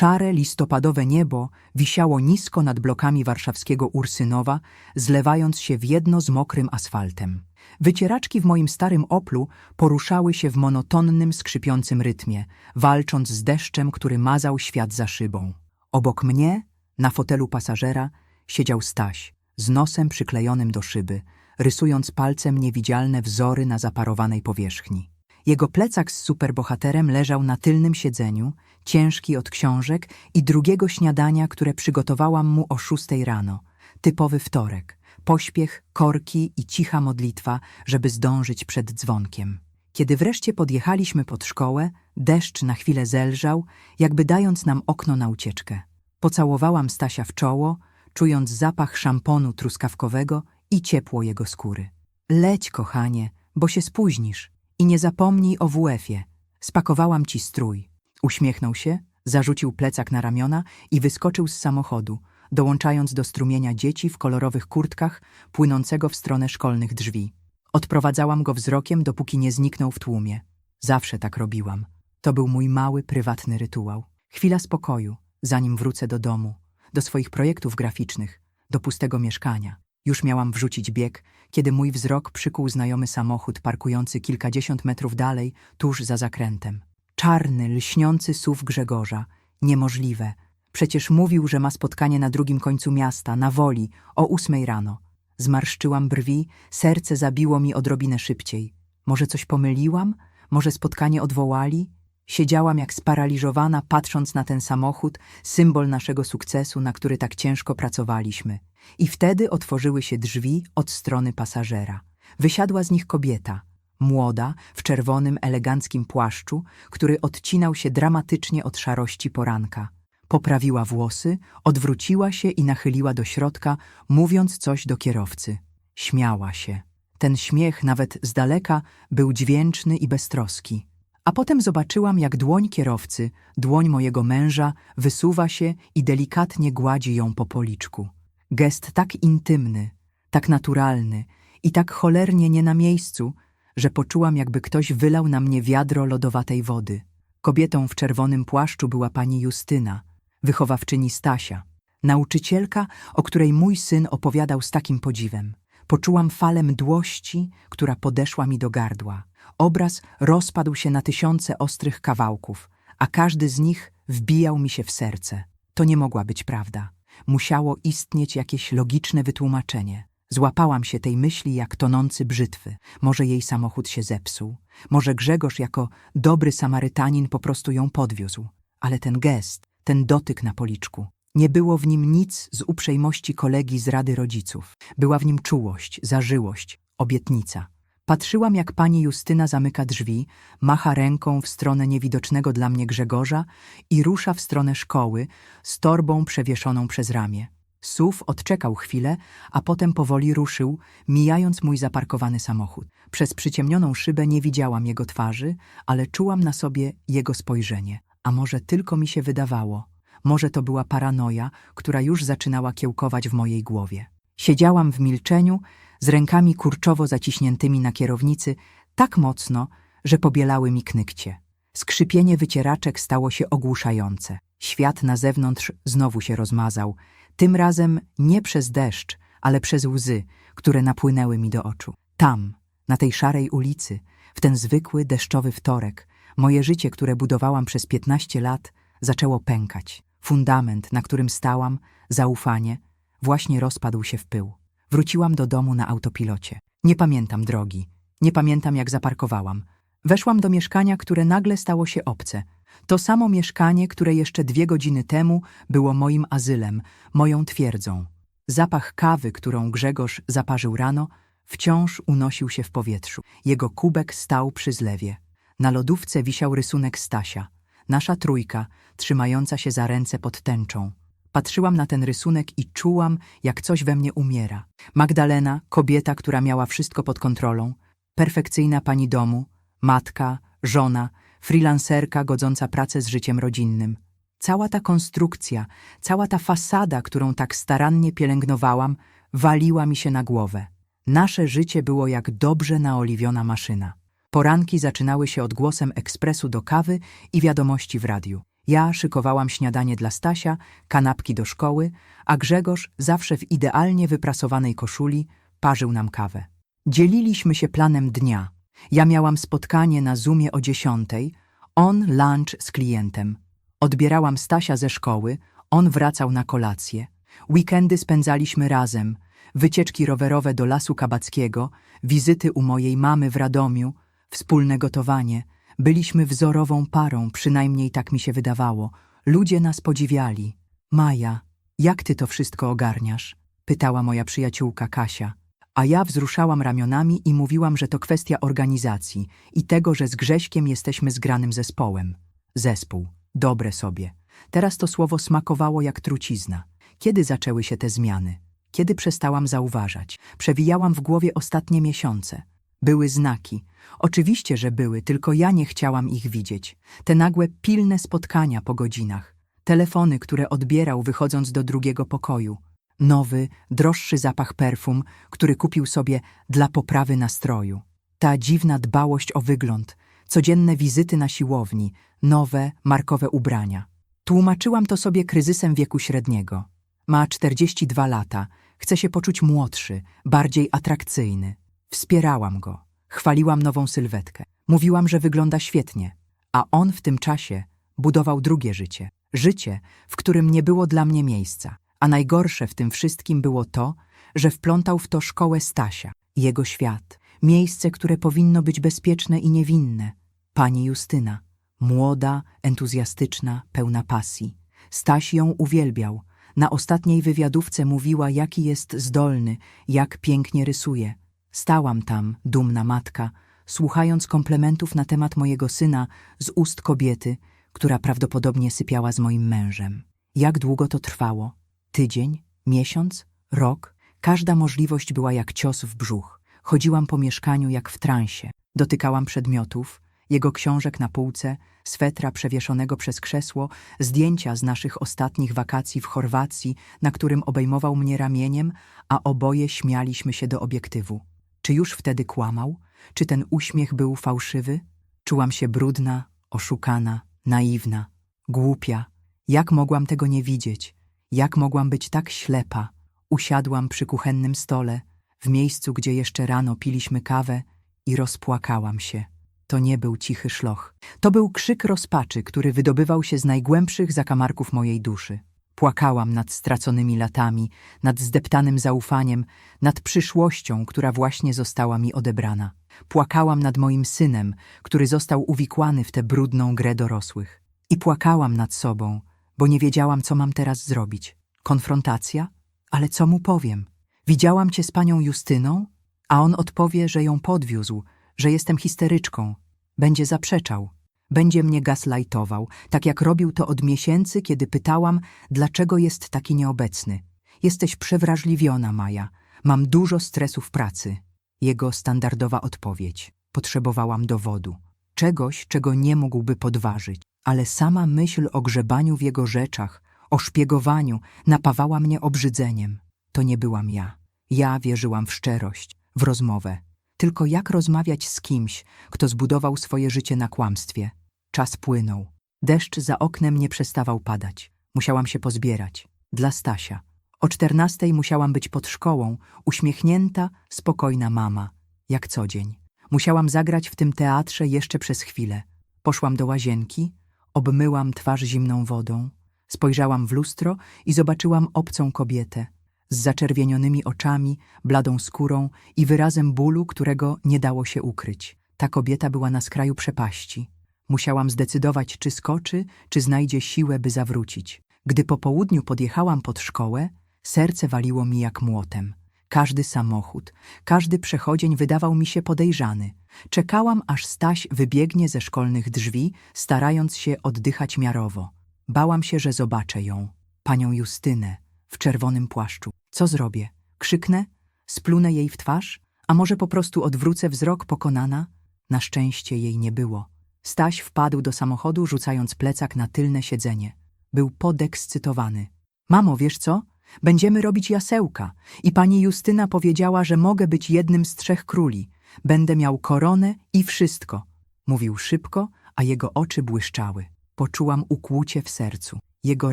Szare, listopadowe niebo wisiało nisko nad blokami warszawskiego Ursynowa, zlewając się w jedno z mokrym asfaltem. Wycieraczki w moim starym Oplu poruszały się w monotonnym, skrzypiącym rytmie, walcząc z deszczem, który mazał świat za szybą. Obok mnie, na fotelu pasażera, siedział Staś, z nosem przyklejonym do szyby, rysując palcem niewidzialne wzory na zaparowanej powierzchni. Jego plecak z superbohaterem leżał na tylnym siedzeniu, ciężki od książek i drugiego śniadania, które przygotowałam mu o szóstej rano. Typowy wtorek. Pośpiech, korki i cicha modlitwa, żeby zdążyć przed dzwonkiem. Kiedy wreszcie podjechaliśmy pod szkołę, deszcz na chwilę zelżał, jakby dając nam okno na ucieczkę. Pocałowałam Stasia w czoło, czując zapach szamponu truskawkowego i ciepło jego skóry. Leć, kochanie, bo się spóźnisz i nie zapomnij o WF-ie. Spakowałam ci strój. Uśmiechnął się, zarzucił plecak na ramiona i wyskoczył z samochodu, dołączając do strumienia dzieci w kolorowych kurtkach płynącego w stronę szkolnych drzwi. Odprowadzałam go wzrokiem, dopóki nie zniknął w tłumie. Zawsze tak robiłam. To był mój mały, prywatny rytuał. Chwila spokoju, zanim wrócę do domu, do swoich projektów graficznych, do pustego mieszkania. Już miałam wrzucić bieg, kiedy mój wzrok przykuł znajomy samochód parkujący kilkadziesiąt metrów dalej, tuż za zakrętem. Czarny, lśniący SUV Grzegorza. Niemożliwe. Przecież mówił, że ma spotkanie na drugim końcu miasta, na woli, o ósmej rano. Zmarszczyłam brwi, serce zabiło mi odrobinę szybciej. Może coś pomyliłam? Może spotkanie odwołali? Siedziałam jak sparaliżowana, patrząc na ten samochód, symbol naszego sukcesu, na który tak ciężko pracowaliśmy. I wtedy otworzyły się drzwi od strony pasażera. Wysiadła z nich kobieta, młoda, w czerwonym, eleganckim płaszczu, który odcinał się dramatycznie od szarości poranka. Poprawiła włosy, odwróciła się i nachyliła do środka, mówiąc coś do kierowcy. Śmiała się. Ten śmiech, nawet z daleka, był dźwięczny i beztroski. A potem zobaczyłam, jak dłoń kierowcy, dłoń mojego męża, wysuwa się i delikatnie gładzi ją po policzku. Gest tak intymny, tak naturalny i tak cholernie nie na miejscu, że poczułam, jakby ktoś wylał na mnie wiadro lodowatej wody. Kobietą w czerwonym płaszczu była pani Justyna, wychowawczyni Stasia, nauczycielka, o której mój syn opowiadał z takim podziwem. Poczułam falę mdłości, która podeszła mi do gardła. Obraz rozpadł się na tysiące ostrych kawałków, a każdy z nich wbijał mi się w serce. To nie mogła być prawda. Musiało istnieć jakieś logiczne wytłumaczenie. Złapałam się tej myśli jak tonący brzytwy. Może jej samochód się zepsuł. Może Grzegorz jako dobry Samarytanin po prostu ją podwiózł. Ale ten gest, ten dotyk na policzku, nie było w nim nic z uprzejmości kolegi z Rady Rodziców. Była w nim czułość, zażyłość, obietnica. Patrzyłam, jak pani Justyna zamyka drzwi, macha ręką w stronę niewidocznego dla mnie Grzegorza i rusza w stronę szkoły z torbą przewieszoną przez ramię. SUV odczekał chwilę, a potem powoli ruszył, mijając mój zaparkowany samochód. Przez przyciemnioną szybę nie widziałam jego twarzy, ale czułam na sobie jego spojrzenie. A może tylko mi się wydawało? Może to była paranoja, która już zaczynała kiełkować w mojej głowie. Siedziałam w milczeniu, z rękami kurczowo zaciśniętymi na kierownicy, tak mocno, że pobielały mi knykcie. Skrzypienie wycieraczek stało się ogłuszające. Świat na zewnątrz znowu się rozmazał, tym razem nie przez deszcz, ale przez łzy, które napłynęły mi do oczu. Tam, na tej szarej ulicy, w ten zwykły deszczowy wtorek, moje życie, które budowałam przez piętnaście lat, zaczęło pękać. Fundament, na którym stałam, zaufanie, właśnie rozpadł się w pył. Wróciłam do domu na autopilocie. Nie pamiętam drogi. Nie pamiętam, jak zaparkowałam. Weszłam do mieszkania, które nagle stało się obce. To samo mieszkanie, które jeszcze dwie godziny temu było moim azylem, moją twierdzą. Zapach kawy, którą Grzegorz zaparzył rano, wciąż unosił się w powietrzu. Jego kubek stał przy zlewie. Na lodówce wisiał rysunek Stasia. Nasza trójka, trzymająca się za ręce pod tęczą. Patrzyłam na ten rysunek i czułam, jak coś we mnie umiera. Magdalena, kobieta, która miała wszystko pod kontrolą, perfekcyjna pani domu, matka, żona, freelancerka godząca pracę z życiem rodzinnym. Cała ta konstrukcja, cała ta fasada, którą tak starannie pielęgnowałam, waliła mi się na głowę. Nasze życie było jak dobrze naoliwiona maszyna. Poranki zaczynały się odgłosem ekspresu do kawy i wiadomości w radiu. Ja szykowałam śniadanie dla Stasia, kanapki do szkoły, a Grzegorz, zawsze w idealnie wyprasowanej koszuli, parzył nam kawę. Dzieliliśmy się planem dnia. Ja miałam spotkanie na Zoomie o dziesiątej, on lunch z klientem. Odbierałam Stasia ze szkoły, on wracał na kolację. Weekendy spędzaliśmy razem. Wycieczki rowerowe do Lasu Kabackiego, wizyty u mojej mamy w Radomiu, wspólne gotowanie. Byliśmy wzorową parą, przynajmniej tak mi się wydawało. Ludzie nas podziwiali. Maja, jak ty to wszystko ogarniasz? Pytała moja przyjaciółka Kasia. A ja wzruszałam ramionami i mówiłam, że to kwestia organizacji i tego, że z Grześkiem jesteśmy zgranym zespołem. Zespół. Dobre sobie. Teraz to słowo smakowało jak trucizna. Kiedy zaczęły się te zmiany? Kiedy przestałam zauważać? Przewijałam w głowie ostatnie miesiące. Były znaki. Oczywiście, że były, tylko ja nie chciałam ich widzieć. Te nagłe, pilne spotkania po godzinach. Telefony, które odbierał wychodząc do drugiego pokoju. Nowy, droższy zapach perfum, który kupił sobie dla poprawy nastroju. Ta dziwna dbałość o wygląd, codzienne wizyty na siłowni, nowe, markowe ubrania. Tłumaczyłam to sobie kryzysem wieku średniego. Ma 42 lata, chce się poczuć młodszy, bardziej atrakcyjny. Wspierałam go, chwaliłam nową sylwetkę. Mówiłam, że wygląda świetnie, a on w tym czasie budował drugie życie. Życie, w którym nie było dla mnie miejsca. A najgorsze w tym wszystkim było to, że wplątał w to szkołę Stasia, jego świat, miejsce, które powinno być bezpieczne i niewinne. Pani Justyna, młoda, entuzjastyczna, pełna pasji. Staś ją uwielbiał. Na ostatniej wywiadówce mówiła, jaki jest zdolny, jak pięknie rysuje. Stałam tam, dumna matka, słuchając komplementów na temat mojego syna z ust kobiety, która prawdopodobnie sypiała z moim mężem. Jak długo to trwało? Tydzień? Miesiąc? Rok? Każda możliwość była jak cios w brzuch. Chodziłam po mieszkaniu jak w transie. Dotykałam przedmiotów, jego książek na półce, swetra przewieszonego przez krzesło, zdjęcia z naszych ostatnich wakacji w Chorwacji, na którym obejmował mnie ramieniem, a oboje śmialiśmy się do obiektywu. Czy już wtedy kłamał? Czy ten uśmiech był fałszywy? Czułam się brudna, oszukana, naiwna, głupia. Jak mogłam tego nie widzieć? Jak mogłam być tak ślepa? Usiadłam przy kuchennym stole, w miejscu, gdzie jeszcze rano piliśmy kawę i rozpłakałam się. To nie był cichy szloch. To był krzyk rozpaczy, który wydobywał się z najgłębszych zakamarków mojej duszy. Płakałam nad straconymi latami, nad zdeptanym zaufaniem, nad przyszłością, która właśnie została mi odebrana. Płakałam nad moim synem, który został uwikłany w tę brudną grę dorosłych. I płakałam nad sobą, bo nie wiedziałam, co mam teraz zrobić. Konfrontacja? Ale co mu powiem? Widziałam cię z panią Justyną? A on odpowie, że ją podwiózł, że jestem histeryczką. Będzie zaprzeczał. Będzie mnie gaslightował, tak jak robił to od miesięcy, kiedy pytałam, dlaczego jest taki nieobecny. Jesteś przewrażliwiona, Maja. Mam dużo stresu w pracy. Jego standardowa odpowiedź. Potrzebowałam dowodu. Czegoś, czego nie mógłby podważyć. Ale sama myśl o grzebaniu w jego rzeczach, o szpiegowaniu, napawała mnie obrzydzeniem. To nie byłam ja. Ja wierzyłam w szczerość, w rozmowę. Tylko jak rozmawiać z kimś, kto zbudował swoje życie na kłamstwie? Czas płynął. Deszcz za oknem nie przestawał padać. Musiałam się pozbierać. Dla Stasia. O czternastej musiałam być pod szkołą, uśmiechnięta, spokojna mama, jak co dzień. Musiałam zagrać w tym teatrze jeszcze przez chwilę. Poszłam do łazienki, obmyłam twarz zimną wodą, spojrzałam w lustro i zobaczyłam obcą kobietę z zaczerwienionymi oczami, bladą skórą i wyrazem bólu, którego nie dało się ukryć. Ta kobieta była na skraju przepaści. Musiałam zdecydować, czy skoczy, czy znajdzie siłę, by zawrócić. Gdy po południu podjechałam pod szkołę, serce waliło mi jak młotem. Każdy samochód, każdy przechodzień wydawał mi się podejrzany. Czekałam, aż Staś wybiegnie ze szkolnych drzwi, starając się oddychać miarowo. Bałam się, że zobaczę ją, panią Justynę, w czerwonym płaszczu. Co zrobię? Krzyknę? Splunę jej w twarz? A może po prostu odwrócę wzrok pokonana? Na szczęście jej nie było. Staś wpadł do samochodu, rzucając plecak na tylne siedzenie. Był podekscytowany. Mamo, wiesz co? Będziemy robić jasełka. I pani Justyna powiedziała, że mogę być jednym z trzech króli. Będę miał koronę i wszystko. Mówił szybko, a jego oczy błyszczały. poczułam ukłucie w sercu. Jego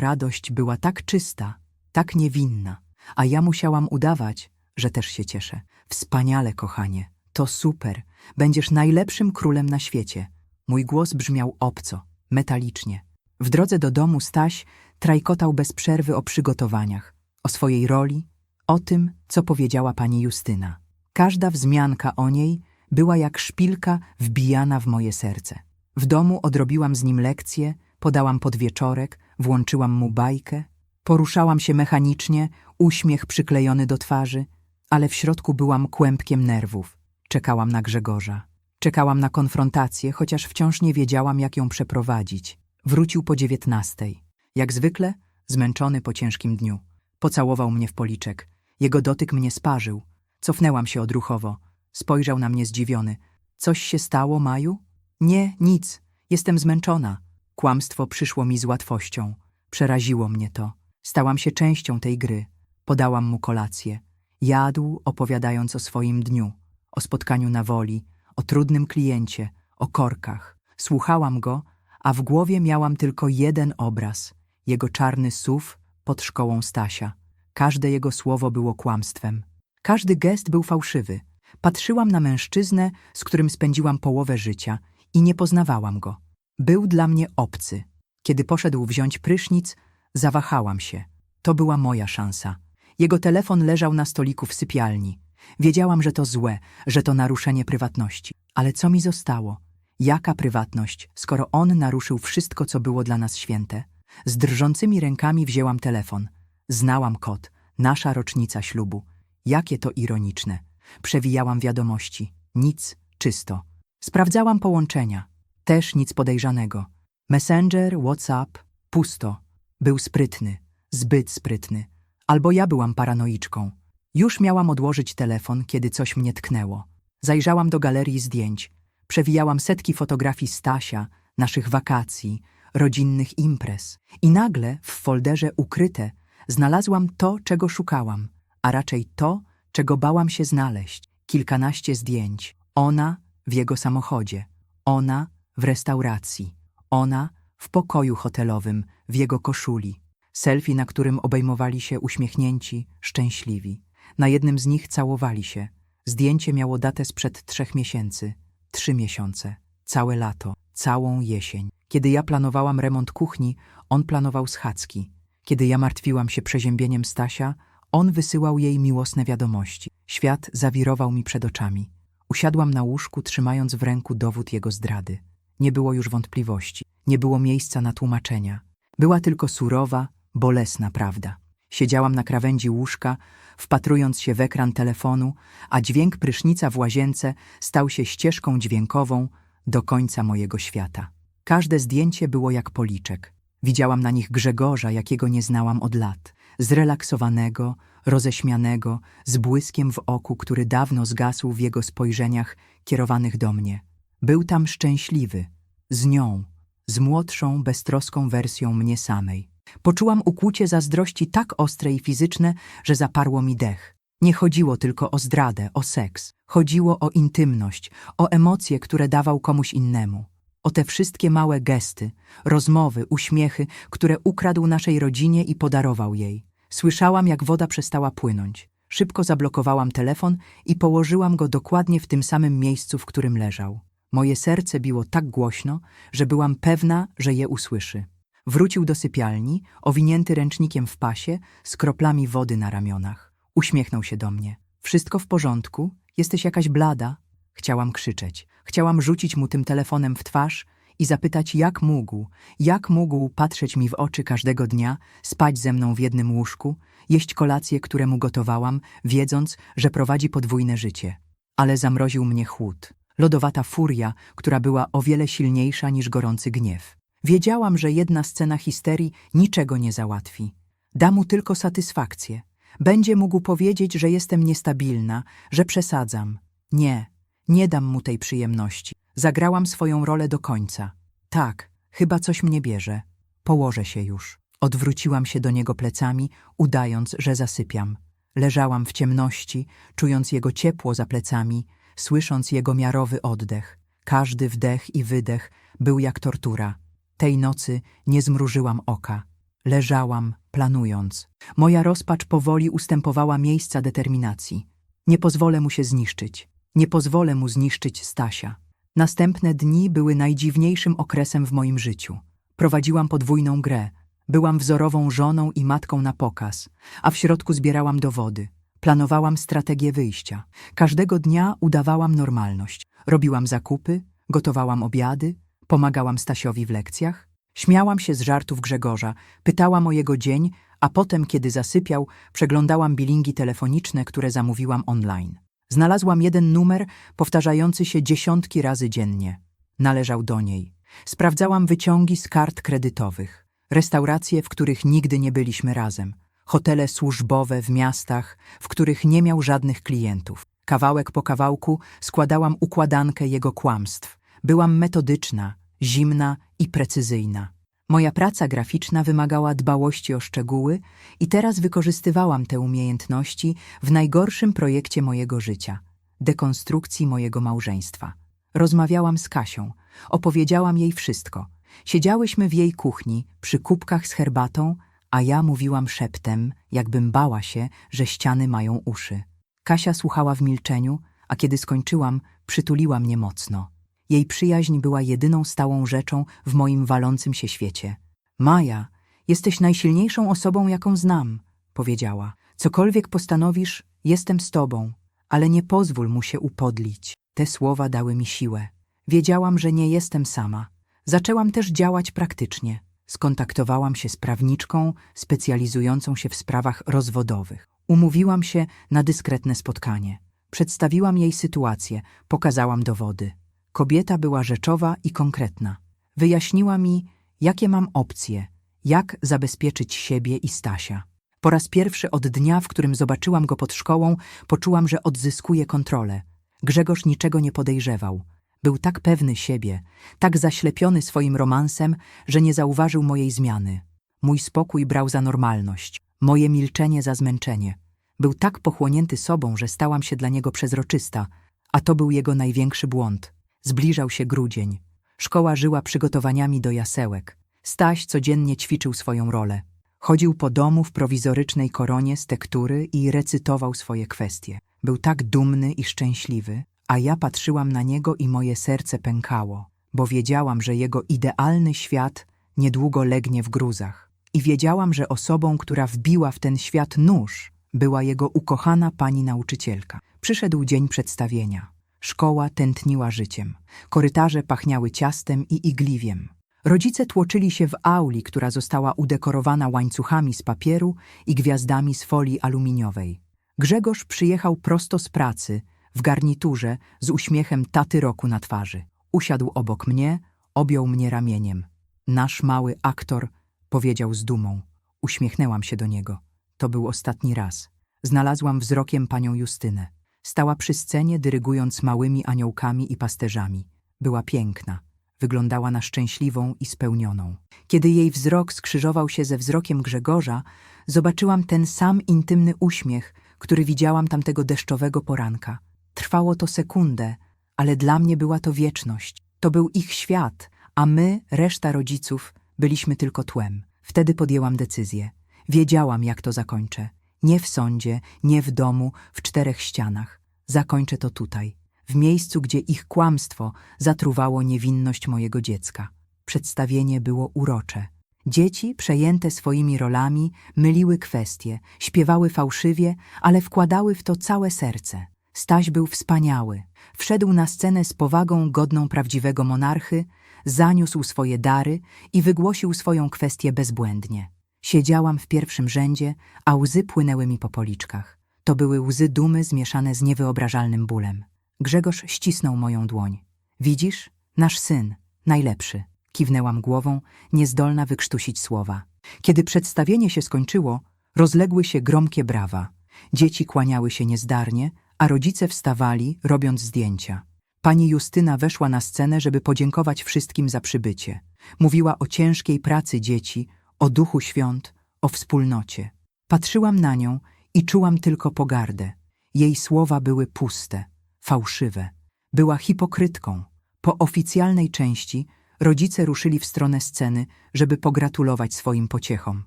radość była tak czysta, tak niewinna, a ja musiałam udawać, że też się cieszę. Wspaniale, kochanie, to super. Będziesz najlepszym królem na świecie. Mój głos brzmiał obco, metalicznie. W drodze do domu Staś trajkotał bez przerwy o przygotowaniach, o swojej roli, o tym, co powiedziała pani Justyna. Każda wzmianka o niej była jak szpilka wbijana w moje serce. W domu odrobiłam z nim lekcje, podałam podwieczorek, włączyłam mu bajkę, poruszałam się mechanicznie, uśmiech przyklejony do twarzy, ale w środku byłam kłębkiem nerwów. Czekałam na Grzegorza. Czekałam na konfrontację, chociaż wciąż nie wiedziałam, jak ją przeprowadzić. Wrócił po dziewiętnastej. Jak zwykle, zmęczony po ciężkim dniu. Pocałował mnie w policzek. Jego dotyk mnie sparzył. Cofnęłam się odruchowo. Spojrzał na mnie zdziwiony. Coś się stało, Maju? Nie, nic. Jestem zmęczona. Kłamstwo przyszło mi z łatwością. Przeraziło mnie to. Stałam się częścią tej gry. Podałam mu kolację. Jadł, opowiadając o swoim dniu, o spotkaniu na woli, o trudnym kliencie, o korkach. Słuchałam go, a w głowie miałam tylko jeden obraz jego czarny suw pod szkołą Stasia. Każde jego słowo było kłamstwem. Każdy gest był fałszywy. Patrzyłam na mężczyznę, z którym spędziłam połowę życia i nie poznawałam go. Był dla mnie obcy. Kiedy poszedł wziąć prysznic, zawahałam się. To była moja szansa. Jego telefon leżał na stoliku w sypialni. Wiedziałam, że to złe, że to naruszenie prywatności. Ale co mi zostało? Jaka prywatność, skoro on naruszył wszystko, co było dla nas święte? Z drżącymi rękami wzięłam telefon. Znałam kod, nasza rocznica ślubu. Jakie to ironiczne. Przewijałam wiadomości. Nic, czysto. Sprawdzałam połączenia. Też nic podejrzanego. Messenger, WhatsApp, pusto. Był sprytny, zbyt sprytny. Albo ja byłam paranoiczką. Już miałam odłożyć telefon, kiedy coś mnie tknęło. Zajrzałam do galerii zdjęć. Przewijałam setki fotografii Stasia, naszych wakacji, rodzinnych imprez. I nagle w folderze ukryte znalazłam to, czego szukałam, a raczej to, czego bałam się znaleźć. Kilkanaście zdjęć. Ona w jego samochodzie, ona w restauracji, ona w pokoju hotelowym, w jego koszuli. Selfie, na którym obejmowali się uśmiechnięci, szczęśliwi. Na jednym z nich całowali się. Zdjęcie miało datę sprzed trzech miesięcy. Trzy miesiące. Całe lato. Całą jesień. Kiedy ja planowałam remont kuchni, on planował schadzki. Kiedy ja martwiłam się przeziębieniem Stasia, on wysyłał jej miłosne wiadomości. Świat zawirował mi przed oczami. Usiadłam na łóżku, trzymając w ręku dowód jego zdrady. Nie było już wątpliwości. Nie było miejsca na tłumaczenia. Była tylko surowa, bolesna prawda. Siedziałam na krawędzi łóżka, wpatrując się w ekran telefonu, a dźwięk prysznica w łazience stał się ścieżką dźwiękową do końca mojego świata. Każde zdjęcie było jak policzek. Widziałam na nich Grzegorza, jakiego nie znałam od lat. Zrelaksowanego, roześmianego, z błyskiem w oku, który dawno zgasł w jego spojrzeniach kierowanych do mnie. Był tam szczęśliwy, z nią, z młodszą, beztroską wersją mnie samej. Poczułam ukłucie zazdrości tak ostre i fizyczne, że zaparło mi dech. Nie chodziło tylko o zdradę, o seks. Chodziło o intymność, o emocje, które dawał komuś innemu. O te wszystkie małe gesty, rozmowy, uśmiechy, które ukradł naszej rodzinie i podarował jej. Słyszałam, jak woda przestała płynąć. Szybko zablokowałam telefon i położyłam go dokładnie w tym samym miejscu, w którym leżał. Moje serce biło tak głośno, że byłam pewna, że je usłyszy. Wrócił do sypialni, owinięty ręcznikiem w pasie, z kroplami wody na ramionach. Uśmiechnął się do mnie. Wszystko w porządku? Jesteś jakaś blada? Chciałam krzyczeć. Chciałam rzucić mu tym telefonem w twarz i zapytać, jak mógł, jak mógł patrzeć mi w oczy każdego dnia, spać ze mną w jednym łóżku, jeść kolacje, które mu gotowałam, wiedząc, że prowadzi podwójne życie. Ale zamroził mnie chłód. Lodowata furia, która była o wiele silniejsza niż gorący gniew. Wiedziałam, że jedna scena histerii niczego nie załatwi. Da mu tylko satysfakcję. Będzie mógł powiedzieć, że jestem niestabilna, że przesadzam. Nie, nie dam mu tej przyjemności. Zagrałam swoją rolę do końca. Tak, chyba coś mnie bierze. Położę się już. Odwróciłam się do niego plecami, udając, że zasypiam. Leżałam w ciemności, czując jego ciepło za plecami, słysząc jego miarowy oddech. Każdy wdech i wydech był jak tortura. Tej nocy nie zmrużyłam oka. Leżałam, planując. Moja rozpacz powoli ustępowała miejsca determinacji. Nie pozwolę mu się zniszczyć. Nie pozwolę mu zniszczyć Stasia. Następne dni były najdziwniejszym okresem w moim życiu. Prowadziłam podwójną grę. Byłam wzorową żoną i matką na pokaz, a w środku zbierałam dowody. Planowałam strategię wyjścia. Każdego dnia udawałam normalność. Robiłam zakupy, gotowałam obiady, pomagałam Stasiowi w lekcjach. Śmiałam się z żartów Grzegorza, pytałam o jego dzień, a potem, kiedy zasypiał, przeglądałam bilingi telefoniczne, które zamówiłam online. Znalazłam jeden numer powtarzający się dziesiątki razy dziennie. Należał do niej. Sprawdzałam wyciągi z kart kredytowych, restauracje, w których nigdy nie byliśmy razem, hotele służbowe w miastach, w których nie miał żadnych klientów. Kawałek po kawałku składałam układankę jego kłamstw. Byłam metodyczna, zimna i precyzyjna. Moja praca graficzna wymagała dbałości o szczegóły i teraz wykorzystywałam te umiejętności w najgorszym projekcie mojego życia dekonstrukcji mojego małżeństwa. Rozmawiałam z Kasią, opowiedziałam jej wszystko. Siedziałyśmy w jej kuchni przy kubkach z herbatą, a ja mówiłam szeptem, jakbym bała się, że ściany mają uszy. Kasia słuchała w milczeniu, a kiedy skończyłam, przytuliła mnie mocno. Jej przyjaźń była jedyną stałą rzeczą w moim walącym się świecie. Maja, jesteś najsilniejszą osobą, jaką znam, powiedziała. Cokolwiek postanowisz, jestem z tobą, ale nie pozwól mu się upodlić. Te słowa dały mi siłę. Wiedziałam, że nie jestem sama. Zaczęłam też działać praktycznie. Skontaktowałam się z prawniczką specjalizującą się w sprawach rozwodowych. Umówiłam się na dyskretne spotkanie. Przedstawiłam jej sytuację, pokazałam dowody. Kobieta była rzeczowa i konkretna. Wyjaśniła mi, jakie mam opcje, jak zabezpieczyć siebie i Stasia. Po raz pierwszy od dnia, w którym zobaczyłam go pod szkołą, poczułam, że odzyskuję kontrolę. Grzegorz niczego nie podejrzewał. Był tak pewny siebie, tak zaślepiony swoim romansem, że nie zauważył mojej zmiany. Mój spokój brał za normalność, moje milczenie za zmęczenie. Był tak pochłonięty sobą, że stałam się dla niego przezroczysta, a to był jego największy błąd. Zbliżał się grudzień. Szkoła żyła przygotowaniami do jasełek. Staś codziennie ćwiczył swoją rolę. Chodził po domu w prowizorycznej koronie z tektury i recytował swoje kwestie. Był tak dumny i szczęśliwy, a ja patrzyłam na niego i moje serce pękało, bo wiedziałam, że jego idealny świat niedługo legnie w gruzach. I wiedziałam, że osobą, która wbiła w ten świat nóż, była jego ukochana pani nauczycielka. Przyszedł dzień przedstawienia. Szkoła tętniła życiem. Korytarze pachniały ciastem i igliwiem. Rodzice tłoczyli się w auli, która została udekorowana łańcuchami z papieru i gwiazdami z folii aluminiowej. Grzegorz przyjechał prosto z pracy, w garniturze, z uśmiechem taty roku na twarzy. Usiadł obok mnie, objął mnie ramieniem. Nasz mały aktor, powiedział z dumą. Uśmiechnęłam się do niego. To był ostatni raz. Znalazłam wzrokiem panią Justynę. Stała przy scenie, dyrygując małymi aniołkami i pasterzami. Była piękna. Wyglądała na szczęśliwą i spełnioną. Kiedy jej wzrok skrzyżował się ze wzrokiem Grzegorza, zobaczyłam ten sam intymny uśmiech, który widziałam tamtego deszczowego poranka. Trwało to sekundę, ale dla mnie była to wieczność. To był ich świat, a my, reszta rodziców, byliśmy tylko tłem. Wtedy podjęłam decyzję. Wiedziałam, jak to zakończę. Nie w sądzie, nie w domu, w czterech ścianach. Zakończę to tutaj, w miejscu, gdzie ich kłamstwo zatruwało niewinność mojego dziecka. Przedstawienie było urocze. Dzieci, przejęte swoimi rolami, myliły kwestie, śpiewały fałszywie, ale wkładały w to całe serce. Staś był wspaniały. Wszedł na scenę z powagą godną prawdziwego monarchy, zaniósł swoje dary i wygłosił swoją kwestię bezbłędnie. Siedziałam w pierwszym rzędzie, a łzy płynęły mi po policzkach. To były łzy dumy zmieszane z niewyobrażalnym bólem. Grzegorz ścisnął moją dłoń. Widzisz? Nasz syn. Najlepszy. Kiwnęłam głową, niezdolna wykrztusić słowa. Kiedy przedstawienie się skończyło, rozległy się gromkie brawa. Dzieci kłaniały się niezdarnie, a rodzice wstawali, robiąc zdjęcia. Pani Justyna weszła na scenę, żeby podziękować wszystkim za przybycie. Mówiła o ciężkiej pracy dzieci, o duchu świąt, o wspólnocie. Patrzyłam na nią i czułam tylko pogardę. Jej słowa były puste, fałszywe. Była hipokrytką. Po oficjalnej części Rodzice ruszyli w stronę sceny, żeby pogratulować swoim pociechom.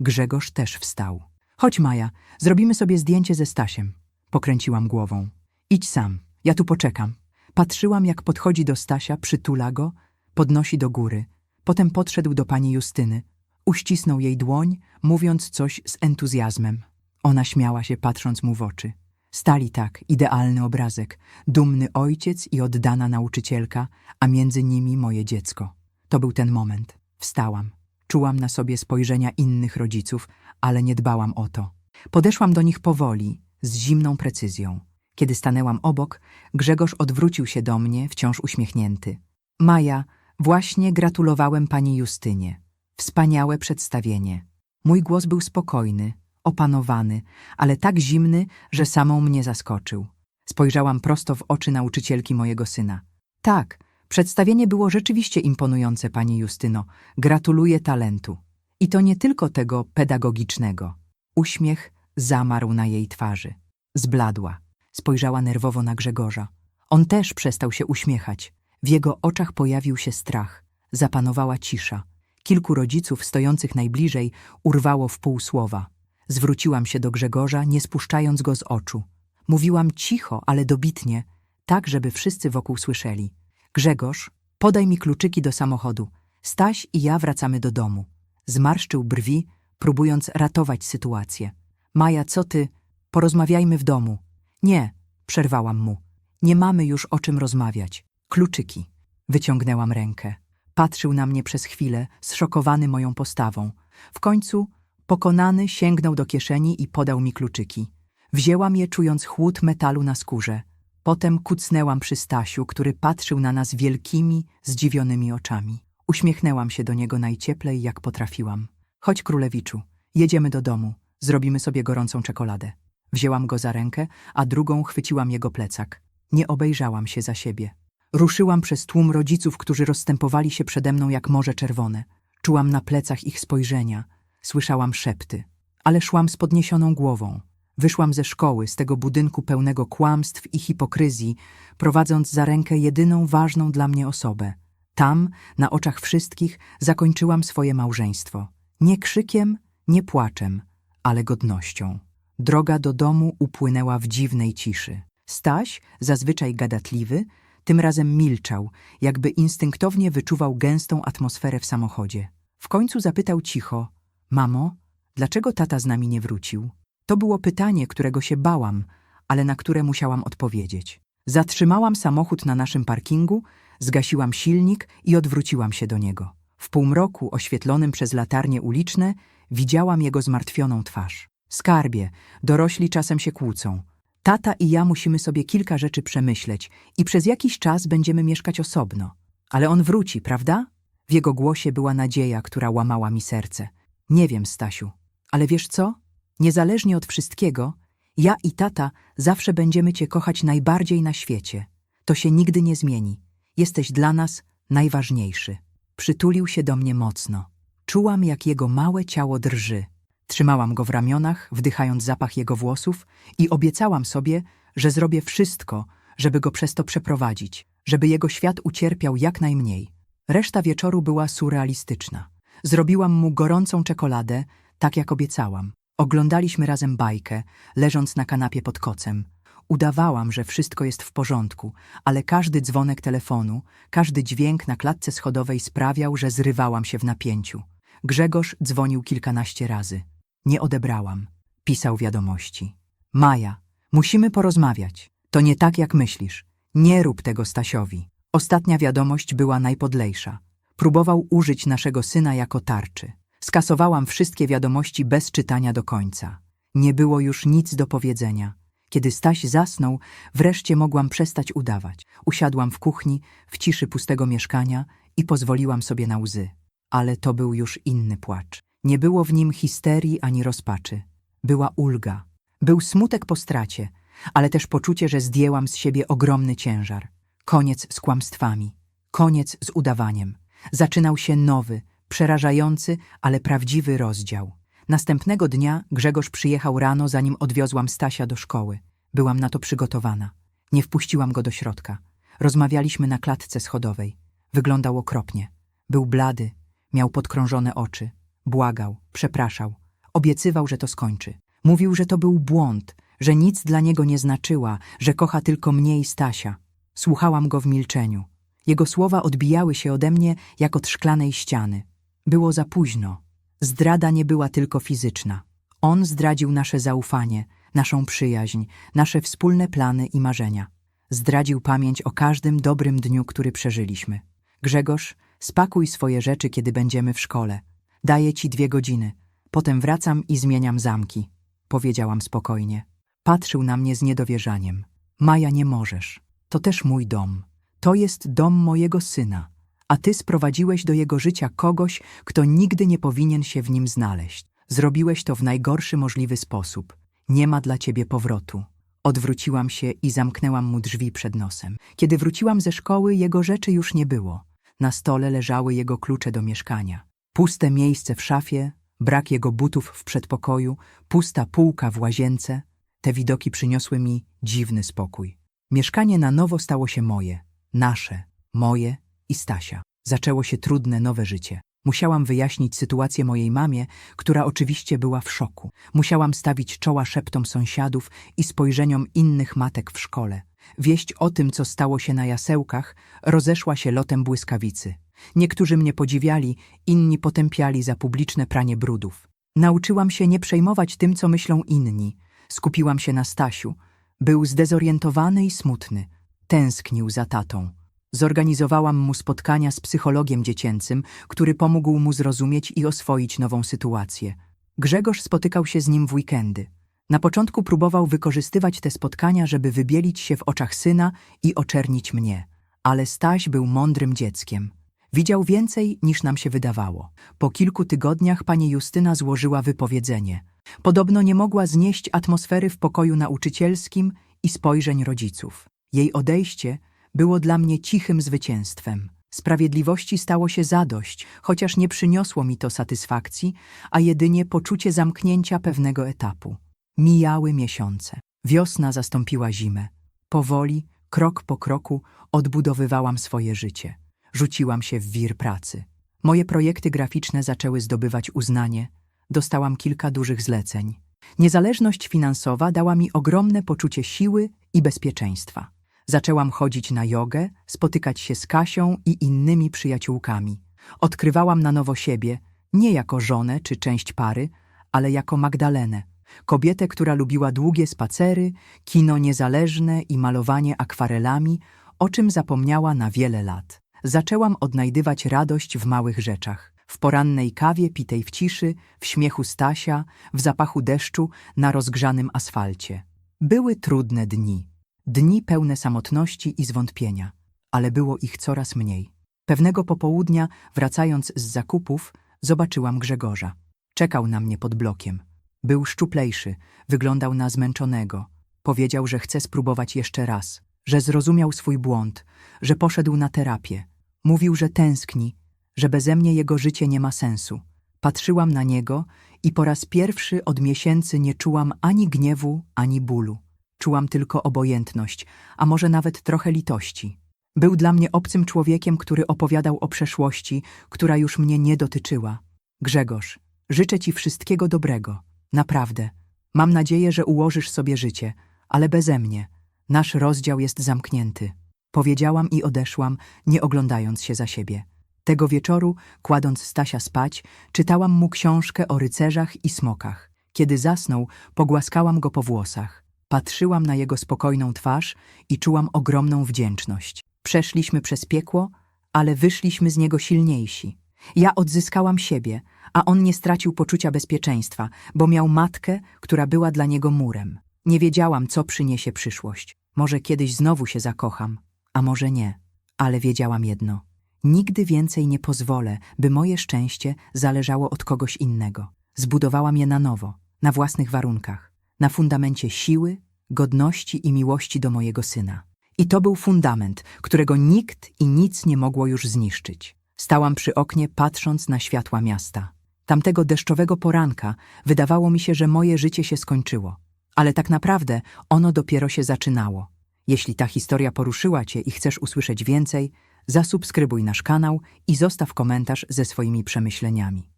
Grzegorz też wstał. Chodź, Maja, zrobimy sobie zdjęcie ze Stasiem. Pokręciłam głową. Idź sam, ja tu poczekam. Patrzyłam, jak podchodzi do Stasia, przytula go, podnosi do góry. Potem podszedł do pani Justyny. Uścisnął jej dłoń, mówiąc coś z entuzjazmem. Ona śmiała się, patrząc mu w oczy. Stali tak, idealny obrazek, dumny ojciec i oddana nauczycielka, a między nimi moje dziecko. To był ten moment. Wstałam. Czułam na sobie spojrzenia innych rodziców, ale nie dbałam o to. Podeszłam do nich powoli, z zimną precyzją. Kiedy stanęłam obok, Grzegorz odwrócił się do mnie, wciąż uśmiechnięty. Maja, właśnie gratulowałem pani Justynie. Wspaniałe przedstawienie. Mój głos był spokojny, opanowany, ale tak zimny, że samą mnie zaskoczył. Spojrzałam prosto w oczy nauczycielki mojego syna. Tak, przedstawienie było rzeczywiście imponujące, pani Justyno. Gratuluję talentu. I to nie tylko tego pedagogicznego. Uśmiech zamarł na jej twarzy. Zbladła. Spojrzała nerwowo na Grzegorza. On też przestał się uśmiechać. W jego oczach pojawił się strach. Zapanowała cisza. Kilku rodziców stojących najbliżej urwało w pół słowa. Zwróciłam się do Grzegorza, nie spuszczając go z oczu. Mówiłam cicho, ale dobitnie, tak żeby wszyscy wokół słyszeli. Grzegorz, podaj mi kluczyki do samochodu. Staś i ja wracamy do domu. Zmarszczył brwi, próbując ratować sytuację. Maja, co ty? Porozmawiajmy w domu. Nie, przerwałam mu. Nie mamy już o czym rozmawiać. Kluczyki. Wyciągnęłam rękę. Patrzył na mnie przez chwilę, zszokowany moją postawą. W końcu, pokonany, sięgnął do kieszeni i podał mi kluczyki. Wzięłam je, czując chłód metalu na skórze. Potem kucnęłam przy Stasiu, który patrzył na nas wielkimi, zdziwionymi oczami. Uśmiechnęłam się do niego najcieplej, jak potrafiłam. Chodź, królewiczu, jedziemy do domu. Zrobimy sobie gorącą czekoladę. Wzięłam go za rękę, a drugą chwyciłam jego plecak. Nie obejrzałam się za siebie. Ruszyłam przez tłum rodziców, którzy rozstępowali się przede mną jak morze czerwone. Czułam na plecach ich spojrzenia, słyszałam szepty, ale szłam z podniesioną głową. Wyszłam ze szkoły, z tego budynku pełnego kłamstw i hipokryzji, prowadząc za rękę jedyną ważną dla mnie osobę. Tam, na oczach wszystkich, zakończyłam swoje małżeństwo. Nie krzykiem, nie płaczem, ale godnością. Droga do domu upłynęła w dziwnej ciszy. Staś, zazwyczaj gadatliwy, tym razem milczał, jakby instynktownie wyczuwał gęstą atmosferę w samochodzie. W końcu zapytał cicho: Mamo, dlaczego tata z nami nie wrócił? To było pytanie, którego się bałam, ale na które musiałam odpowiedzieć. Zatrzymałam samochód na naszym parkingu, zgasiłam silnik i odwróciłam się do niego. W półmroku, oświetlonym przez latarnie uliczne, widziałam jego zmartwioną twarz. Skarbie, dorośli czasem się kłócą. Tata i ja musimy sobie kilka rzeczy przemyśleć i przez jakiś czas będziemy mieszkać osobno. Ale on wróci, prawda? W jego głosie była nadzieja, która łamała mi serce. Nie wiem, Stasiu, ale wiesz co? Niezależnie od wszystkiego, ja i tata zawsze będziemy cię kochać najbardziej na świecie. To się nigdy nie zmieni. Jesteś dla nas najważniejszy. Przytulił się do mnie mocno. Czułam, jak jego małe ciało drży. Trzymałam go w ramionach, wdychając zapach jego włosów i obiecałam sobie, że zrobię wszystko, żeby go przez to przeprowadzić, żeby jego świat ucierpiał jak najmniej. Reszta wieczoru była surrealistyczna. Zrobiłam mu gorącą czekoladę, tak jak obiecałam. Oglądaliśmy razem bajkę, leżąc na kanapie pod kocem. Udawałam, że wszystko jest w porządku, ale każdy dzwonek telefonu, każdy dźwięk na klatce schodowej sprawiał, że zrywałam się w napięciu. Grzegorz dzwonił kilkanaście razy. Nie odebrałam. Pisał wiadomości. Maja, musimy porozmawiać. To nie tak, jak myślisz. Nie rób tego Stasiowi. Ostatnia wiadomość była najpodlejsza. Próbował użyć naszego syna jako tarczy. Skasowałam wszystkie wiadomości bez czytania do końca. Nie było już nic do powiedzenia. Kiedy Staś zasnął, wreszcie mogłam przestać udawać. Usiadłam w kuchni, w ciszy pustego mieszkania i pozwoliłam sobie na łzy. Ale to był już inny płacz. Nie było w nim histerii ani rozpaczy. Była ulga. Był smutek po stracie, ale też poczucie, że zdjęłam z siebie ogromny ciężar. Koniec z kłamstwami. Koniec z udawaniem. Zaczynał się nowy, przerażający, ale prawdziwy rozdział. Następnego dnia Grzegorz przyjechał rano, zanim odwiozłam Stasia do szkoły. Byłam na to przygotowana. Nie wpuściłam go do środka. Rozmawialiśmy na klatce schodowej. Wyglądał okropnie. Był blady, miał podkrążone oczy. Błagał, przepraszał. Obiecywał, że to skończy. Mówił, że to był błąd, że nic dla niego nie znaczyła, że kocha tylko mnie i Stasia. Słuchałam go w milczeniu. Jego słowa odbijały się ode mnie jak od szklanej ściany. Było za późno. Zdrada nie była tylko fizyczna. On zdradził nasze zaufanie, naszą przyjaźń, nasze wspólne plany i marzenia. Zdradził pamięć o każdym dobrym dniu, który przeżyliśmy. Grzegorz, spakuj swoje rzeczy, kiedy będziemy w szkole. Daję ci dwie godziny. Potem wracam i zmieniam zamki. Powiedziałam spokojnie. Patrzył na mnie z niedowierzaniem. Maja, nie możesz. To też mój dom. To jest dom mojego syna. A ty sprowadziłeś do jego życia kogoś, kto nigdy nie powinien się w nim znaleźć. Zrobiłeś to w najgorszy możliwy sposób. Nie ma dla ciebie powrotu. Odwróciłam się i zamknęłam mu drzwi przed nosem. Kiedy wróciłam ze szkoły, jego rzeczy już nie było. Na stole leżały jego klucze do mieszkania. Puste miejsce w szafie, brak jego butów w przedpokoju, pusta półka w łazience. Te widoki przyniosły mi dziwny spokój. Mieszkanie na nowo stało się moje, nasze, moje i Stasia. Zaczęło się trudne, nowe życie. Musiałam wyjaśnić sytuację mojej mamie, która oczywiście była w szoku. Musiałam stawić czoła szeptom sąsiadów i spojrzeniom innych matek w szkole. Wieść o tym, co stało się na jasełkach, rozeszła się lotem błyskawicy. Niektórzy mnie podziwiali, inni potępiali za publiczne pranie brudów. Nauczyłam się nie przejmować tym, co myślą inni. Skupiłam się na Stasiu. Był zdezorientowany i smutny. Tęsknił za tatą. Zorganizowałam mu spotkania z psychologiem dziecięcym, który pomógł mu zrozumieć i oswoić nową sytuację. Grzegorz spotykał się z nim w weekendy. Na początku próbował wykorzystywać te spotkania, żeby wybielić się w oczach syna i oczernić mnie. Ale Staś był mądrym dzieckiem. Widział więcej, niż nam się wydawało. Po kilku tygodniach pani Justyna złożyła wypowiedzenie. Podobno nie mogła znieść atmosfery w pokoju nauczycielskim i spojrzeń rodziców. Jej odejście było dla mnie cichym zwycięstwem. Sprawiedliwości stało się zadość, chociaż nie przyniosło mi to satysfakcji, a jedynie poczucie zamknięcia pewnego etapu. Mijały miesiące. Wiosna zastąpiła zimę. Powoli, krok po kroku, odbudowywałam swoje życie. Rzuciłam się w wir pracy. Moje projekty graficzne zaczęły zdobywać uznanie. Dostałam kilka dużych zleceń. Niezależność finansowa dała mi ogromne poczucie siły i bezpieczeństwa. Zaczęłam chodzić na jogę, spotykać się z Kasią i innymi przyjaciółkami. Odkrywałam na nowo siebie, nie jako żonę czy część pary, ale jako Magdalenę. Kobietę, która lubiła długie spacery, kino niezależne i malowanie akwarelami, o czym zapomniała na wiele lat. Zaczęłam odnajdywać radość w małych rzeczach. W porannej kawie pitej w ciszy, w śmiechu Stasia, w zapachu deszczu na rozgrzanym asfalcie. Były trudne dni. Dni pełne samotności i zwątpienia, ale było ich coraz mniej. Pewnego popołudnia, wracając z zakupów, zobaczyłam Grzegorza. Czekał na mnie pod blokiem. Był szczuplejszy, wyglądał na zmęczonego. Powiedział, że chce spróbować jeszcze raz, że zrozumiał swój błąd, że poszedł na terapię. Mówił, że tęskni, że beze mnie jego życie nie ma sensu. Patrzyłam na niego i po raz pierwszy od miesięcy nie czułam ani gniewu, ani bólu. Czułam tylko obojętność, a może nawet trochę litości. Był dla mnie obcym człowiekiem, który opowiadał o przeszłości, która już mnie nie dotyczyła. Grzegorz, życzę ci wszystkiego dobrego. Naprawdę. Mam nadzieję, że ułożysz sobie życie, ale beze mnie. Nasz rozdział jest zamknięty. Powiedziałam i odeszłam, nie oglądając się za siebie. Tego wieczoru, kładąc Stasia spać, czytałam mu książkę o rycerzach i smokach. Kiedy zasnął, pogłaskałam go po włosach. Patrzyłam na jego spokojną twarz i czułam ogromną wdzięczność. Przeszliśmy przez piekło, ale wyszliśmy z niego silniejsi. Ja odzyskałam siebie, a on nie stracił poczucia bezpieczeństwa, bo miał matkę, która była dla niego murem. Nie wiedziałam, co przyniesie przyszłość. Może kiedyś znowu się zakocham, a może nie. Ale wiedziałam jedno. Nigdy więcej nie pozwolę, by moje szczęście zależało od kogoś innego. Zbudowałam je na nowo, na własnych warunkach, na fundamencie siły, godności i miłości do mojego syna. I to był fundament, którego nikt i nic nie mogło już zniszczyć. Stałam przy oknie, patrząc na światła miasta. Tamtego deszczowego poranka wydawało mi się, że moje życie się skończyło. Ale tak naprawdę ono dopiero się zaczynało. Jeśli ta historia poruszyła cię i chcesz usłyszeć więcej, zasubskrybuj nasz kanał i zostaw komentarz ze swoimi przemyśleniami.